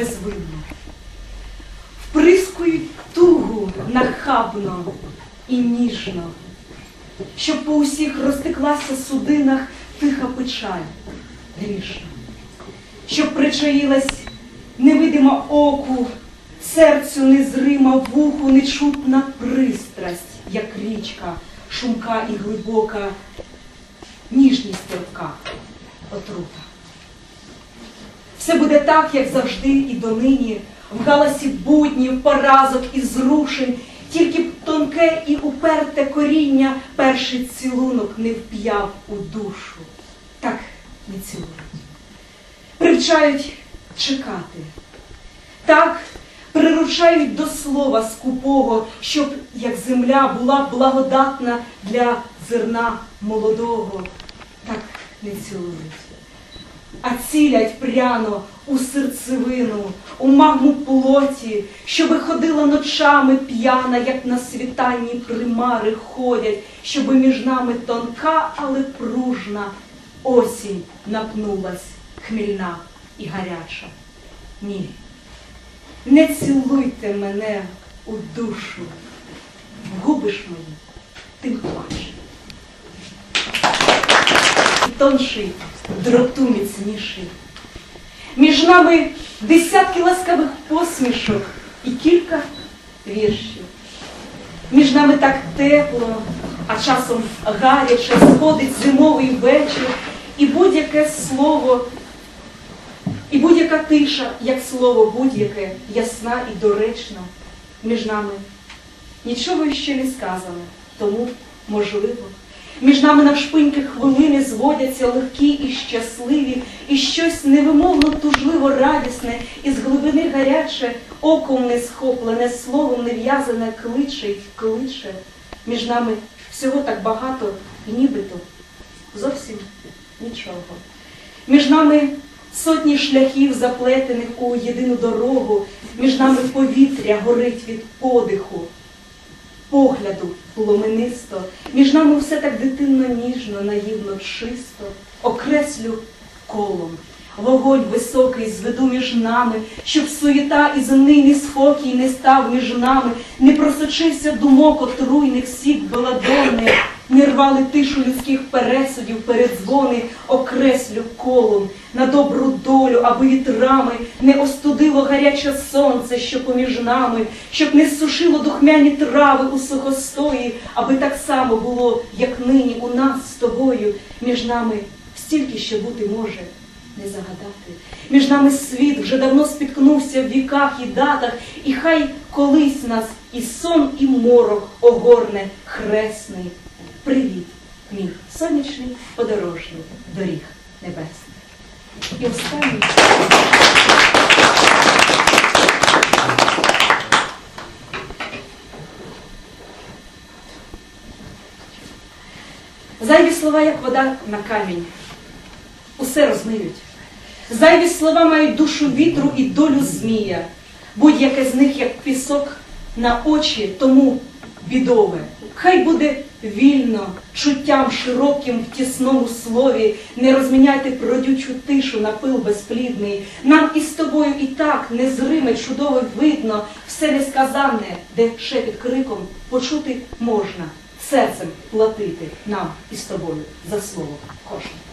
безвинно. Вприскують тугу нахабно і ніжно, щоб по усіх розтеклася судинах тиха печаль грішна, щоб причаїлась невидима оку, серцю незрима, вуху нечутна пристрасть, як річка, шумка і глибока, ніжність терпка, отрута. Все буде так, як завжди і донині, в галасі буднів, поразок і зрушень, тільки б тонке і уперте коріння перший цілунок не вп'яв у душу. Так не цілують. Привчають чекати. Так приручають до слова скупого, щоб як земля була благодатна для зерна молодого. Так не цілують а цілять пряно у серцевину, у магму плоті, щоби ходила ночами п'яна, як на світанні примари ходять, щоби між нами тонка, але пружна осінь напнулась, хмільна і гаряча. Ні, не цілуйте мене у душу, вгубиш мої, тим плаче тонший, дроту міцніший. Між нами десятки ласкавих посмішок і кілька віршів. Між нами так тепло, а часом гаряче сходить зимовий вечір, і будь-яке слово, і будь-яка тиша, як слово будь-яке, ясна і доречна. Між нами нічого ще не сказано, тому можливо. Між нами навшпиньки хвилини зводяться легкі і щасливі, і щось невимовно тужливо радісне, із глибини гаряче, оком не схоплене, словом не в'язане, кличе й кличе. Між нами всього так багато, і нібито зовсім нічого. Між нами сотні шляхів, заплетених у єдину дорогу, між нами повітря горить від подиху погляду пломенисто, між нами все так дитинно ніжно, наївно чисто, окреслю колом. Вогонь високий зведу між нами, щоб суєта і земний неспокій не став між нами, не просочився думок отруйних сік беладонних, не рвали тишу людських пересудів, передзвони, окреслю колом на добру долю, аби вітрами не остудило гаряче сонце, що поміж нами, щоб не сушило духмяні трави у сухостої, аби так само було, як нині у нас з тобою, між нами стільки ще бути може. Не загадати. Між нами світ вже давно спіткнувся в віках і датах, і хай колись нас і сон, і морок огорне хресний. Привіт, мій сонячний подорожний доріг небесних. І останній. Зайві слова, як вода на камінь, усе розмиють. Зайві слова мають душу вітру і долю змія. Будь-яке з них, як пісок на очі, тому бідове. Хай буде вільно, чуттям широким в тісному слові, не розміняйте продючу тишу на пил безплідний. Нам із тобою і так незриме, чудово видно, все несказанне, де шепіт криком почути можна, серцем платити нам із тобою за слово кожне.